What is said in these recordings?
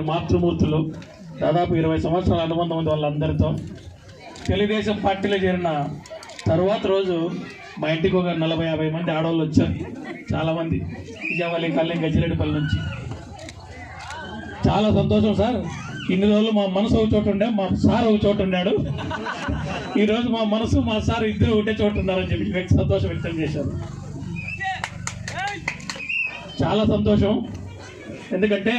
ఆ మాతృమూర్తులు దాదాపు ఇరవై సంవత్సరాల అనుబంధం ఉంది వాళ్ళందరితో. తెలుగుదేశం పార్టీలో చేరిన తర్వాత రోజు మా ఇంటికి ఒక నలభై యాభై మంది ఆడవాళ్ళు వచ్చారు. చాలామంది విజయవాళ్ళ కళ్యాణ్ గజ్జిరెడ్డిపల్లి నుంచి. చాలా సంతోషం సార్. ఇన్ని రోజులు మా మనసు ఒక చోటు ఉండే మా సార్ ఒక చోటు ఉన్నాడు. ఈరోజు మా మనసు మా సార్ ఇద్దరు ఒకటే చోటు ఉన్నారని చెప్పి వ్యక్తి సంతోషం వ్యక్తం చేశారు చాలా సంతోషం. ఎందుకంటే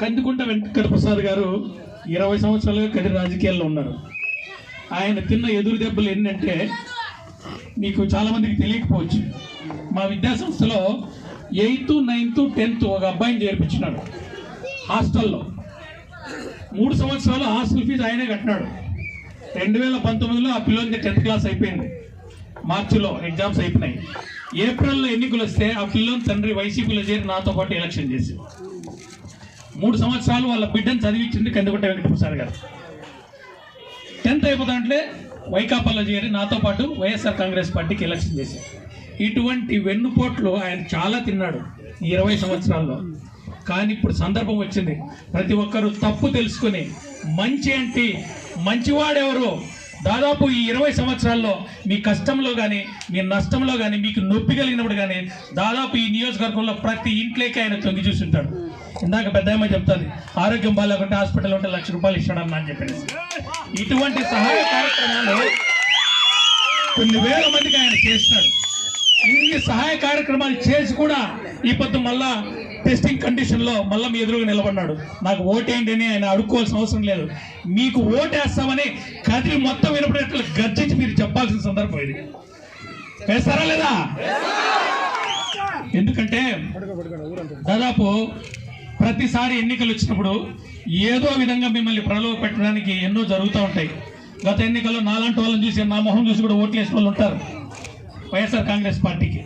కందికుంట వెంకట ప్రసాద్ గారు ఇరవై సంవత్సరాలుగా కఠిన రాజకీయాల్లో ఉన్నారు. ఆయన తిన్న ఎదురు దెబ్బలు ఏంటంటే మీకు చాలామందికి తెలియకపోవచ్చు. మా విద్యాసంస్థలో ఎయిత్ నైన్త్ టెన్త్ ఒక అబ్బాయిని చేర్పించినాడు. హాస్టల్లో. మూడు సంవత్సరాలు హాస్టల్ ఫీజు ఆయనే కట్టినాడు. రెండు వేల పంతొమ్మిదిలో ఆ పిల్లలకి టెన్త్ క్లాస్ అయిపోయింది. మార్చిలో ఎగ్జామ్స్ అయిపోయినాయి. ఏప్రిల్లో ఎన్నికలు వస్తే ఆ పిల్లోని తండ్రి వైసీపీలో చేరి నాతో పాటు ఎలక్షన్ చేసి మూడు సంవత్సరాలు వాళ్ళ బిడ్డను చదివించింది కందుకుంట వెంకటప్రసాద్ గారు. టెన్త్ అయిపోతుంటే వైకాపాలో చేరి నాతో పాటు వైఎస్ఆర్ కాంగ్రెస్ పార్టీకి ఎలక్షన్ చేశారు. ఇటువంటి వెన్నుపోట్లు ఆయన చాలా తిన్నాడు ఈ ఇరవై సంవత్సరాల్లో. కానీ ఇప్పుడు సందర్భం వచ్చింది. ప్రతి ఒక్కరూ తప్పు తెలుసుకుని మంచి అంటే మంచివాడెవరు దాదాపు ఈ ఇరవై సంవత్సరాల్లో మీ కష్టంలో కానీ మీ నష్టంలో కానీ మీకు నొప్పి కలిగినప్పుడు కానీ దాదాపు ఈ నియోజకవర్గంలో ప్రతి ఇంట్లోకి ఆయన తొంగి చూస్తుంటాడు ఇందాక పెద్ద ఏమో చెప్తుంది ఆరోగ్యం బాగాలేకుంటే హాస్పిటల్ ఉంటే లక్ష రూపాయలు ఇస్తాడన్నా అని చెప్పేసి. ఇటువంటి సహాయ కార్యక్రమాలు కొన్ని వేల మందికి ఆయన చేస్తున్నాడు. ఇన్ని సహాయ కార్యక్రమాలు చేసి కూడా ఈ పొద్దు మళ్ళా టెస్టింగ్ కండిషన్లో మళ్ళీ మీ ఎదురుగా నిలబడినాడు నాకు ఓటేయండి అని ఆయన అడుక్కోవాల్సిన అవసరం లేదు. మీకు ఓటేస్తామని కదిరి మొత్తం వినపడేట్లు గర్జించి మీరు చెప్పాల్సిన సందర్భం ఇది. వేస్తారా లేదా? ఎందుకంటే దాదాపు ప్రతిసారి ఎన్నికలు వచ్చినప్పుడు ఏదో విధంగా మిమ్మల్ని ప్రలోభ పెట్టడానికి ఎన్నో జరుగుతూ ఉంటాయి. గత ఎన్నికల్లో నాలాంటి వాళ్ళని చూసి నా మొహం చూసి కూడా ఓట్లు వేసిన వాళ్ళు ఉంటారు వైఎస్ఆర్ కాంగ్రెస్ పార్టీకి.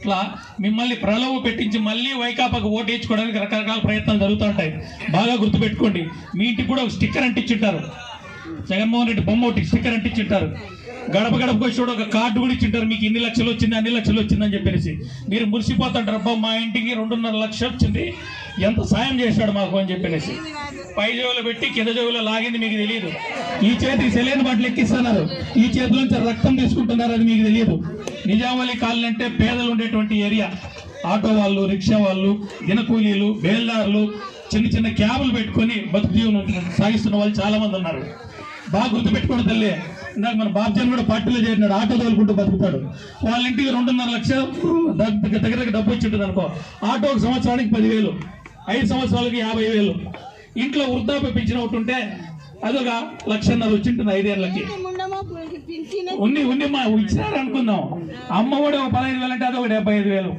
ఇట్లా మిమ్మల్ని ప్రలోభ పెట్టించి మళ్ళీ వైకాపాకు ఓటు వేయించుకోవడానికి రకరకాల ప్రయత్నాలు జరుగుతూ ఉంటాయి. బాగా గుర్తుపెట్టుకోండి. మీ ఇంటికి కూడా ఒక స్టిక్కర్ అంటించుంటారు. జగన్మోహన్ రెడ్డి బొమ్మ ఒకటి స్టిక్కర్ అంటించుంటారు. గడప గడపకు వచ్చి కూడా ఒక కార్డు కూడా ఇచ్చింటారు. మీకు ఇన్ని లక్షలు వచ్చింది అన్ని లక్షలు వచ్చిందని చెప్పేసి. మీరు మురిసిపోతుంటారు. అబ్బా మా ఇంటికి రెండున్నర లక్షలు వచ్చింది. ఎంత సాయం చేశాడు మాకు అని చెప్పినేసి పై జోవులు పెట్టి కింద జేబులో లాగింది మీకు తెలియదు. ఈ చేతికి సెలైన్ బట్టలు ఎక్కిస్తున్నారు. ఈ చేతిలోంచి రక్తం తీసుకుంటున్నారు అది మీకు తెలియదు. నిజామాలి కాలనీ అంటే పేదలు ఉండేటువంటి ఏరియా. ఆటో వాళ్ళు రిక్షా వాళ్ళు దినకూలీలు బేల్దారులు చిన్న చిన్న క్యాబులు పెట్టుకొని బతుకు జీవనం సాగిస్తున్న వాళ్ళు చాలా మంది ఉన్నారు. బాగా గుర్తుపెట్టుకోండి తల్లి. ఇందాక మన బాబ్జన్ కూడా పార్టీలో చేరినాడు. ఆటో తోలుకుంటూ బతుకుతాడు. వాళ్ళ ఇంటికి రెండున్నర లక్షలు దగ్గర దగ్గర దగ్గర డబ్బు వచ్చింటుంది అనుకో ఆటో ఒక సంవత్సరానికి పదివేలు. ఐదు సంవత్సరాలకి యాభై వేలు. ఇంట్లో వృద్ధాప్య పెంచిన ఒకటి ఉంటే అదొక లక్షన్నర వచ్చి ఉంటుంది ఐదేళ్ళకి ఉన్ని ఉన్ని మా ఇచ్చినారు అనుకుందాం. అమ్మ కూడా ఒక పదహైదు వేలు అంటే అదొక డెబ్బై ఐదు వేలు.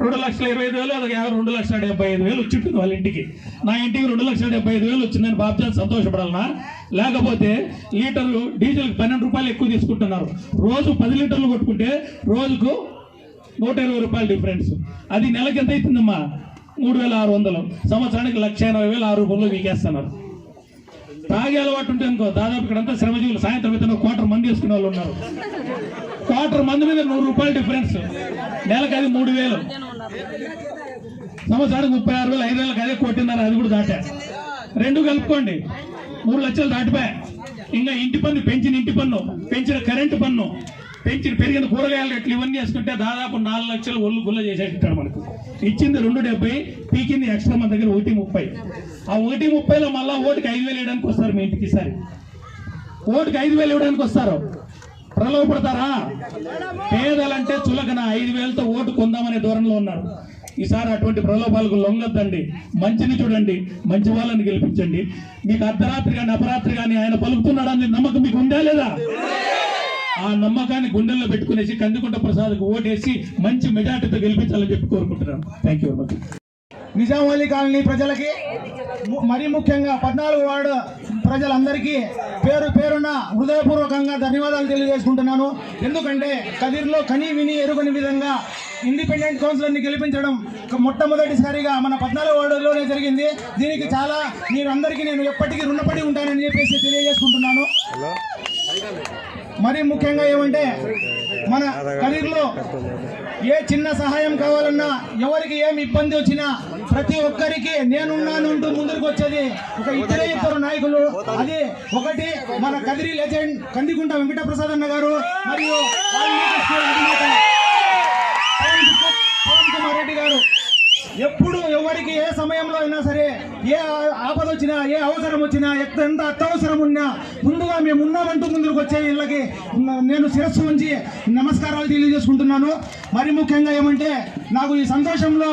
రెండు లక్షల ఇరవై ఐదు వేలు అదొక యాభై రెండు లక్షల డెబ్బై ఐదు వేలు వచ్చి ఉంటుంది వాళ్ళ ఇంటికి. నా ఇంటికి రెండు లక్షల డెబ్బై ఐదు వేలు వచ్చిందని బాబ్జాన్ సంతోషపడాలనా? లేకపోతే లీటర్లు డీజిల్కి పన్నెండు రూపాయలు ఎక్కువ తీసుకుంటున్నారు. రోజు పది లీటర్లు కొట్టుకుంటే రోజుకు నూట ఇరవై రూపాయలు డిఫరెన్స్. అది నెలకి ఎంత అవుతుందమ్మా? మూడు వేల ఆరు వందలు. సంవత్సరానికి లక్ష ఎనభై వేలు ఆరు రూపాయలు వీకేస్తున్నారు. తాగే అలవాటు ఉంటే అనుకో దాదాపు ఇక్కడంతా శ్రమజీవులు. సాయంత్రం అయితే క్వార్టర్ మంది వేసుకునే వాళ్ళు ఉన్నారు. క్వార్టర్ మంది మీద నూరు రూపాయలు డిఫరెన్స్. నెలకు అది మూడు వేలు. సంవత్సరానికి ముప్పై ఆరు వేలు ఐదు వేలకు అదే కొట్టిందని అది కూడా దాటా. రెండు కలుపుకోండి. మూడు లక్షలు దాటిపోయా. ఇంకా ఇంటి పన్ను పెంచిన ఇంటి పన్ను పెంచిన కరెంటు పన్ను. పెంచిన పెరిగిన కూరగాయల రేట్లు ఇవన్నీ వేసుకుంటే దాదాపు నాలుగు లక్షలు ఒళ్ళు గుల్ల చేసేటాడు మనకు. ఇచ్చింది రెండు డెబ్బై పీకింది ఎక్స్ట్రా మన దగ్గర ఒకటి ముప్పై. ఆ ఒకటి ముప్పైలో మళ్ళా ఓటుకి ఐదు వేలు వేయడానికి వస్తారు మీ ఇంటికి ఈసారి. ఓటుకి ఐదు వేలు ఇవ్వడానికి వస్తారు. ప్రలోభపడతారా? పేదలంటే చులకన ఐదు వేలతో ఓటు కొందామనే ధోరణిలో ఉన్నారు. ఈసారి అటువంటి ప్రలోభాలకు లొంగద్దండి. మంచిని చూడండి మంచి వాళ్ళని గెలిపించండి. మీకు అర్ధరాత్రి కానీ అపరాత్రి కానీ ఆయన పలుకుతున్నాడని నమ్మకం మీకు ఉందా లేదా? ఆ నమ్మకాన్ని గుండెల్లో పెట్టుకునేసి కందుకుంట ప్రసాద్కు ఓటేసి మంచి మెజార్టీతో గెలిపించాలని చెప్పి కోరుకుంటున్నాను. Thank you very much Nizamabad colony ప్రజలకి ము- మరీ ముఖ్యంగా పద్నాలుగు వార్డు ప్రజలందరికీ పేరు పేరున హృదయపూర్వకంగా ధన్యవాదాలు తెలియజేసుకుంటున్నాను. ఎందుకంటే కదిర్లో కని విని ఎరుగని విధంగా ఇండిపెండెంట్ కౌన్సిలర్ని గెలిపించడం ఒక మొట్టమొదటిసారిగా మన పద్నాలుగు వార్డులోనే జరిగింది. దీనికి చాలా మీరందరికీ నేను ఎప్పటికీ రుణపడి ఉంటానని చెప్పేసి తెలియజేసుకుంటున్నాను. మరీ ముఖ్యంగా ఏమంటే మన కరీర్లో ఏ చిన్న సహాయం కావాలన్నా ఎవరికి ఏం ఇబ్బంది వచ్చినా ప్రతి ఒక్కరికి నేనున్నానుంటూ ముందుకు వచ్చేది ఒక ఇద్దరే ఇద్దరు నాయకులు. అది ఒకటి మన కదిరి లెజెండ్ కందికుంట వెంకటప్రసాద్ అన్న గారు మరియు పవన్ కుమార్ రెడ్డి గారు. ఎప్పుడు ఎవరికి ఏ సమయంలో అయినా సరే ఏ ఆపద వచ్చినా ఏ అవసరం వచ్చినా ఎంత ఎంత అత్యవసరం ఉన్నా ముందుగా మేము ఉన్నామంటూ ముందుకు వచ్చే వీళ్ళకి నేను శిరస్సు ఉంచి నమస్కారాలు తెలియజేసుకుంటున్నాను. మరి ముఖ్యంగా ఏమంటే నాకు ఈ సంతోషంలో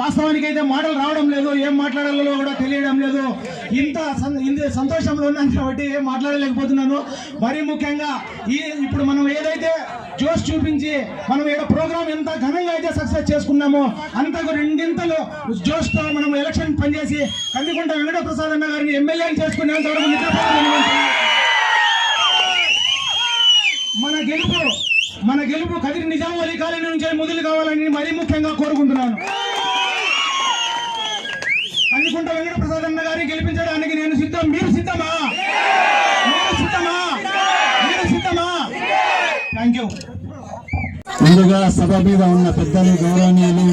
వాస్తవానికి అయితే మాటలు రావడం లేదు ఏం మాట్లాడాలో కూడా తెలియడం లేదు. ఇంత ఇంత సంతోషంలో ఉన్నాను కాబట్టి ఏం మాట్లాడలేకపోతున్నాను. మరి ముఖ్యంగా ఈ ఇప్పుడు మనం ఏదైతే జోష్ చూపించి మనం ఏదో ప్రోగ్రామ్ ఎంత ఘనంగా అయితే సక్సెస్ చేసుకున్నామో అంతకు రెండింతలు జోష్తో మనం ఎలక్షన్ పనిచేసి కందికుంట వెంకట ప్రసాద్ అన్న గారిని ఎమ్మెల్యేని చేసుకునేంత వరకు మన గెలుపు కదిరి నిజాం వలి కాలనీ నుంచి మొదలు కావాలని మరీ ముఖ్యంగా కోరుకుంటున్నాను. కందికుంట వెంకట ప్రసాద్ అన్న గారిని గెలిపించడానికి నేను సిద్ధం. మీరు సిద్ధమా? మీరు సిద్ధమా? మీరు సిద్ధమా? థ్యాంక్ యూ ముందుగా సభ మీద ఉన్న పెద్దలు గౌరవనీయులు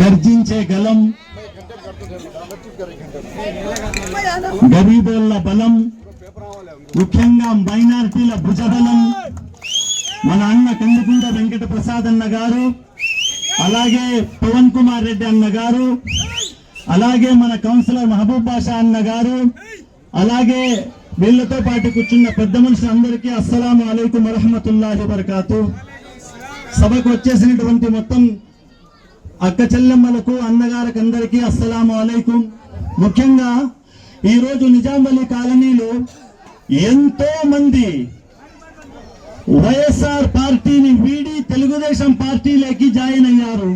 గర్జించే గలం గరీబోళ్ళ బలం ముఖ్యంగా మైనారిటీల భుజబలం. మన అన్న కందుకుంట వెంకట ప్రసాద్ అన్న గారు అలాగే పవన్ కుమార్ రెడ్డి అన్న గారు అలాగే మన కౌన్సిలర్ మహబూబ్ బాషా అన్న గారు అలాగే వీళ్ళతో పాటు కూర్చున్న పెద్ద మనుషులందరికీ అస్సలాము అలైకుం వరహమతుల్లాహి వబర్కాతు. సభకు వచ్చేసినటువంటి మొత్తం అక్క చెల్లెమ్మలకు అన్నగారికి అందరికీ అస్సలాము అలైకుం. ముఖ్యంగా ఈరోజు నిజాంవలి కాలనీలో ఎంతో మంది వైఎస్ఆర్ పార్టీని వీడి తెలుగుదేశం పార్టీలోకి జాయిన్ అయ్యారు.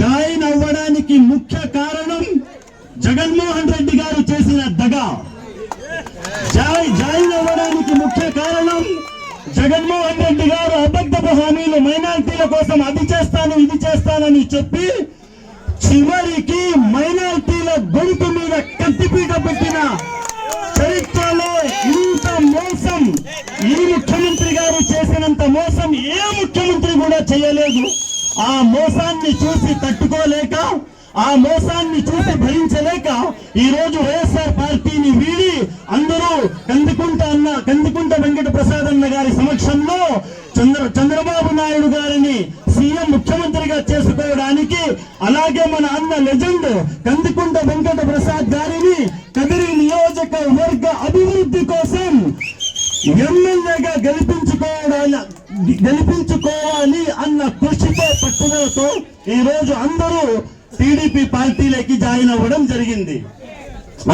జాయిన్ అవ్వడానికి ముఖ్య కారణం జగన్మోహన్ రెడ్డి గారు చేసిన దగా. జాయిన్ అవ్వడానికి ముఖ్య కారణం జగన్మోహన్ రెడ్డి గారు అబద్ధపు హామీలు మైనారిటీల కోసం అది చేస్తాను ఇది చేస్తానని చెప్పి చివరికి మైనారిటీల గొంతు మీద కత్తిపీట పెట్టిన చరిత్రలో ఇంత మోసం ఈ ముఖ్యమంత్రి గారు చేసినంత మోసం ఏ ముఖ్యమంత్రి కూడా చేయలేదు. ఆ మోసాన్ని చూసి తట్టుకోలేక ఆ మోసాన్ని చూసి భరించలేక ఈ రోజు వైఎస్ఆర్ పార్టీని వీడి అందరూ కందికుంట అన్న కందికుంట వెంకట ప్రసాద్ అన్న గారి సమక్షంలో చంద్ర చంద్రబాబు నాయుడు గారిని సీఎం ముఖ్యమంత్రిగా చేసుకోవడానికి అలాగే మన అన్న లెజెండ్ కందికుంట వెంకట ప్రసాద్ గారిని కదిరి నియోజకవర్గ అభివృద్ధి కోసం ఎమ్మెల్యేగా గెలిపించుకోవాలి గెలిపించుకోవాలి అన్న కృషితో పట్టుదలతో ఈ రోజు అందరూ టీడీపీ పార్టీలోకి జాయిన్ అవ్వడం జరిగింది.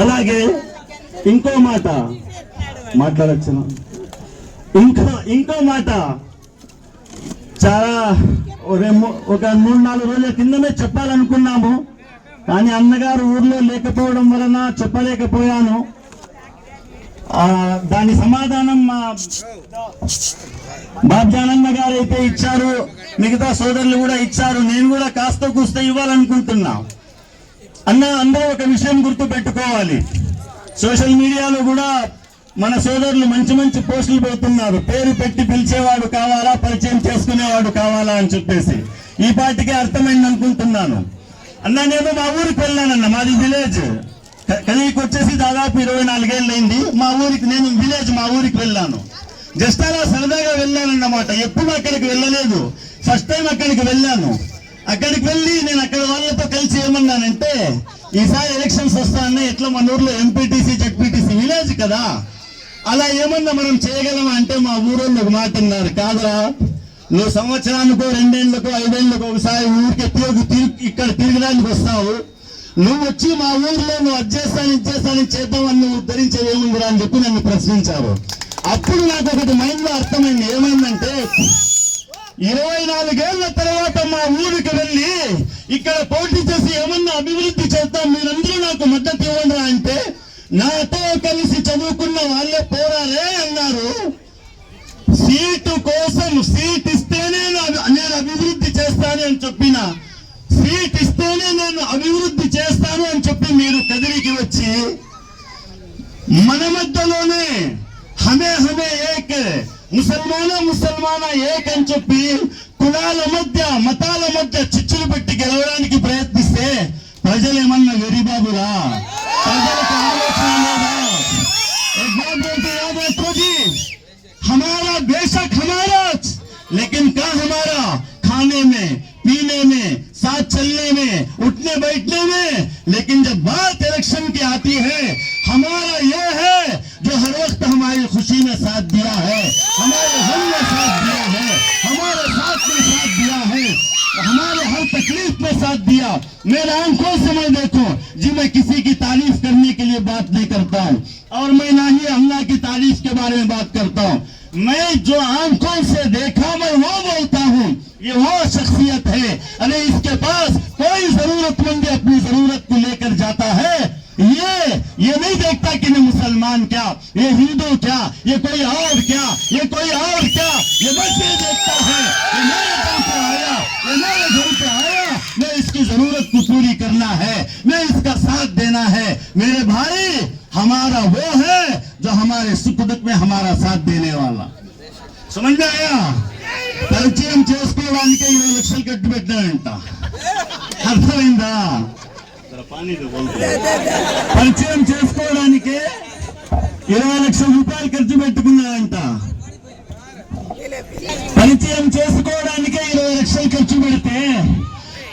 అలాగే ఇంకో మాట మాట్లాడచ్చు ఇంకో ఇంకో మాట. చాలా ఒక మూడు నాలుగు రోజుల కిందనే చెప్పాలనుకున్నాము. కానీ అన్నగారు ఊర్లో లేకపోవడం వలన చెప్పలేకపోయాను. ఆ, దాని సమాధానం మా బాబ్జానన్న గారు అయితే ఇచ్చారు మిగతా సోదరులు కూడా ఇచ్చారు నేను కూడా కాస్త కూస్త ఇవ్వాలనుకుంటున్నా. అన్న అందరూ ఒక విషయం గుర్తు పెట్టుకోవాలి సోషల్ మీడియాలో కూడా మన సోదరులు మంచి మంచి పోస్టులు పెడుతున్నారు. పేరు పెట్టి పిలిచేవాడు కావాలా పరిచయం చేసుకునేవాడు కావాలా అని చెప్పేసి. ఈ పాటికే అర్థమైంది అనుకుంటున్నాను. అన్న నేను మా ఊరికి వెళ్ళానన్న మాది విలేజ్. కలికి వచ్చేసి దాదాపు ఇరవై నాలుగేళ్ళు అయింది మా ఊరికి నేను విలేజ్ మా ఊరికి వెళ్ళాను. జస్ట్ అలా సరదాగా వెళ్ళానన్నమాట. ఎప్పుడు అక్కడికి వెళ్ళలేదు. ఫస్ట్ టైం అక్కడికి వెళ్ళాను. అక్కడికి వెళ్ళి నేను అక్కడ వాళ్ళతో కలిసి ఏమన్నానంటే ఈసారి ఎలక్షన్స్ వస్తాయన్నా ఎట్లా మన ఊర్లో ఎంపీటీసీ జడ్పీటీసీ విలేజ్ కదా? అలా ఏమన్నా మనం చేయగలమా అంటే మా ఊరోళ్ళు ఒక మాట అన్నారు. కాదురా నువ్వు సంవత్సరానికో రెండేళ్ళకో ఐదేళ్ళకో ఒకసారి ఊరికి తిరిగి ఇక్కడ తిరగడానికి వస్తావు. నువ్వు వచ్చి మా ఊర్లో నువ్వు అది ఇచ్చేస్తాను చేద్దామని నువ్వు ఉద్ధరించేది అని చెప్పి నన్ను ప్రశ్నించారు. అప్పుడు నాకు ఒకటి మైండ్లో అర్థమైంది. ఏమైందంటే ఇరవై నాలుగేళ్ళ తర్వాత మా ఊరికి వెళ్ళి ఇక్కడ పోటీ చేసి ఏమన్నా అభివృద్ధి చేద్దాం మీరందరూ నాకు మద్దతు ఇవ్వండి అంటే నాతో కలిసి చదువుకున్న వాళ్ళే పోరాలే అన్నారు. సీటు కోసం సీట్ ఇస్తేనే నేను అభివృద్ధి చేస్తాను అని చెప్పిన సీట్ ఇస్తేనే నేను అభివృద్ధి చేస్తాను అని చెప్పి మీరు కదిరికి వచ్చి మన మధ్యలోనే హమే హమే ఏక్ ముసల్మానా ముసల్మానా ఏక్ అని చెప్పి కులాల మధ్య మతాల మధ్య చిచ్చులు పెట్టి గెలవడానికి ప్రయత్నిస్తే ప్రజలు ఏమన్నా వెరిబాబురా ప్రజలకు ఆలోచన లేదా एक बात बोलते याद रखो जी हमारा बेशक हमारा लेकिन क्या हमारा खाने में पीने में साथ चलने में उठने बैठने में लेकिन जब बात इलेक्शन की आती है हमारा ये है जो हर वक्त हमारी खुशी में साथ दिया है मेरे आँखों से मैं देखो, जी मैं किसी की तारीफ़ करने के लिए बात नहीं करता हूँ। और मैं ना ही अल्लाह की तारीफ़ के बारे में बात करता हूँ। मैं जो आँखों से देखा, मैं वो बोलता हूँ, ये वो शख्सियत है। अरे इसके पास कोई जरूरतमंद अपनी ज़रूरत को लेकर जाता है? ये ये नहीं देखता कि मैं मुसलमान क्या? ये हिंदू क्या? ये कोई और क्या? ये कोई और क्या? ये बस ये देखता है। साथ देना है मेरे भाई हमारा वो है जो हमारे सुख दुख में हमारा साथ देने वाला समझ में आया పరిచయం చేసుకోవడానికి ఇరవై లక్షలు కట్టి పెట్టాడంట అర్థమైందా పరిచయం చేసుకోవడానికి ఇరవై లక్షల రూపాయలు ఖర్చు పెట్టుకున్నాడంట పరిచయం చేసుకోవడానికే ఇరవై లక్షలు ఖర్చు పెడితే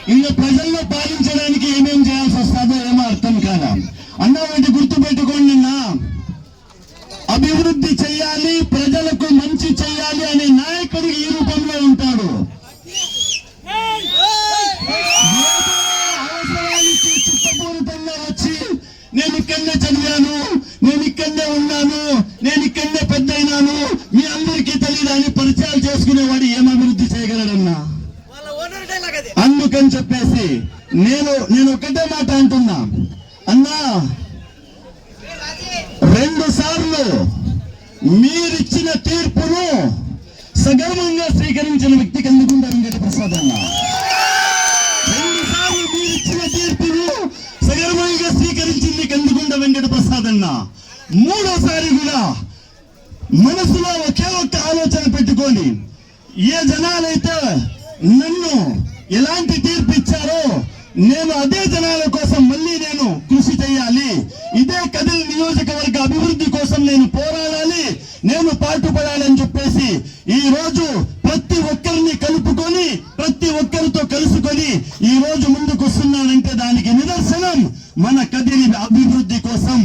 ఇంకా ప్రజల్లో పాలించడానికి ఏమేం చేయాల్సి వస్తుందో ఏమో అర్థం కాదా అన్న ఒకటి గుర్తు పెట్టుకోండి నా అభివృద్ధి చేయాలి ప్రజలకు మంచి చేయాలి అనే నాయకుడు ఈ రూపంలో ఉంటాడు ఏదో అవసరానికి చిత్తపూరితంగా వచ్చి నేను ఇక్కడనే చదివాను నేను ఇక్కడనే ఉన్నాను నేను ఇక్కడనే పెద్ద అయినాను మీ అందరికీ తెలియదు అని పరిచయాలు చేసుకునేవాడు ఏం అభివృద్ధి చేయగలడన్నా వాళ్ళ ఓనర్ డైలాగ్ అది అందుకని చెప్పేసి నేను నేను ఒకటే మాట అంటున్నా అన్నా రెండు సార్లు మీరిచ్చిన తీర్పును సగర్వంగా స్వీకరించిన వ్యక్తి ఎందుకుంటా వెంకట ప్రసాద్ అన్న రెండు సార్లు మీరిచ్చిన తీర్పును సగర్వంగా స్వీకరించింది ఎందుకుంటా వెంకట ప్రసాద్ అన్న మూడోసారి కూడా మనసులో ఒకే ఒక్క ఆలోచన పెట్టుకొని ఏ జనాలైతే నన్ను ఎలాంటి తీర్పు ఇచ్చారో నేను అదే జనాల కోసం మళ్ళీ నేను కృషి చేయాలి. ఇదే కదిలి నియోజకవర్గ అభివృద్ధి కోసం నేను పోరాడాలి. నేను పాటుపడాలని చెప్పేసి ఈ రోజు ప్రతి ఒక్కరిని కలుపుకొని ప్రతి ఒక్కరితో కలుసుకొని ఈ రోజు ముందుకు వస్తున్నానంటే దానికి నిదర్శనం మన కదిలి అభివృద్ధి కోసం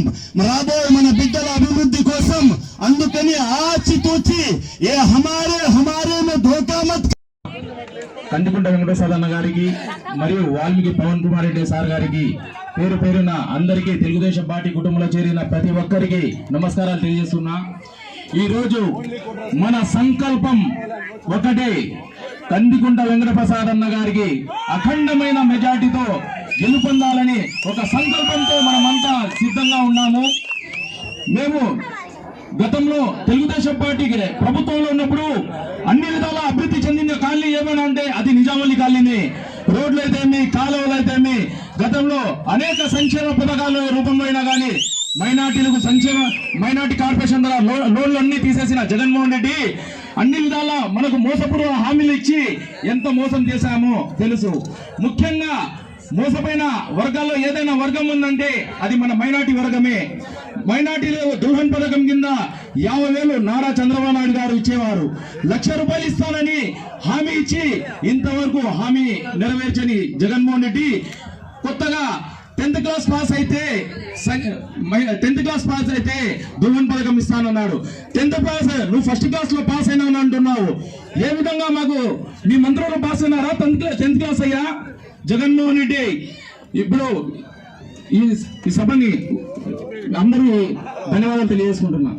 రాబోయే మన బిడ్డల అభివృద్ధి కోసం. అందుకని ఆచితూచి ఏ హమారే హమారే మే ధోకా మత్ కందికుంట వెంకటేశ్వర అన్న గారికి మరియు వాల్మీకి పవన్ కుమార్ రెడ్డి సార్ గారికి పేరు పేరున అందరికీ తెలుగుదేశం పార్టీ కుటుంబంలో చేరిన ప్రతి ఒక్కరికి నమస్కారాలు తెలియజేస్తున్నా. ఈరోజు మన సంకల్పం ఒకటే కందికుంట వెంకటప్రసాద్ అన్న గారికి అఖండమైన మెజార్టీతో గెలుపొందాలని ఒక సంకల్పంతో మనమంతా సిద్ధంగా ఉన్నాము. మేము గతంలో తెలుగుదేశం పార్టీకి ప్రభుత్వంలో ఉన్నప్పుడు అన్ని విధాల అభివృద్ధి కాలనీ ఏమైనా అంటే అది నిజామల్లి కాలింది రోడ్లు అయితేమి కాలువలు అయితేమి గతంలో అనేక సంక్షేమ పథకాల రూపంలో అయినా కానీ మైనార్టీలకు సంక్షేమ మైనార్టీ కార్పొరేషన్ ద్వారా లోన్లు అన్ని తీసేసిన జగన్మోహన్ రెడ్డి అన్ని విధాల మనకు మోసపూర్వ హామీలు ఇచ్చి ఎంత మోసం చేశామో తెలుసు. ముఖ్యంగా మోసపోయిన వర్గాల్లో ఏదైనా వర్గం ఉందంటే అది మన మైనార్టీ వర్గమే. మైనార్టీలో దుల్హన్ పథకం కింద యాభై వేలు నారా చంద్రబాబు నాయుడు గారు ఇచ్చేవారు. లక్ష రూపాయలు ఇస్తానని హామీ ఇచ్చి ఇంతవరకు హామీ నెరవేర్చని జగన్మోహన్ రెడ్డి కొత్తగా టెన్త్ క్లాస్ పాస్ అయితే టెన్త్ క్లాస్ పాస్ అయితే దుల్హన్ పథకం ఇస్తానన్నాడు. టెన్త్ పాస్ నువ్వు ఫస్ట్ క్లాస్లో పాస్ అయినావు అంటున్నావు. ఏ విధంగా మాకు మీ మంత్రులు పాస్ అయినారా? టెన్త్ క్లాస్ టెన్త్ క్లాస్ అయ్యా? జగన్మోహన్ రెడ్డి ఇప్పుడు ఈ ఈ సభని అందరూ ధన్యవాదాలు తెలియజేసుకుంటున్నా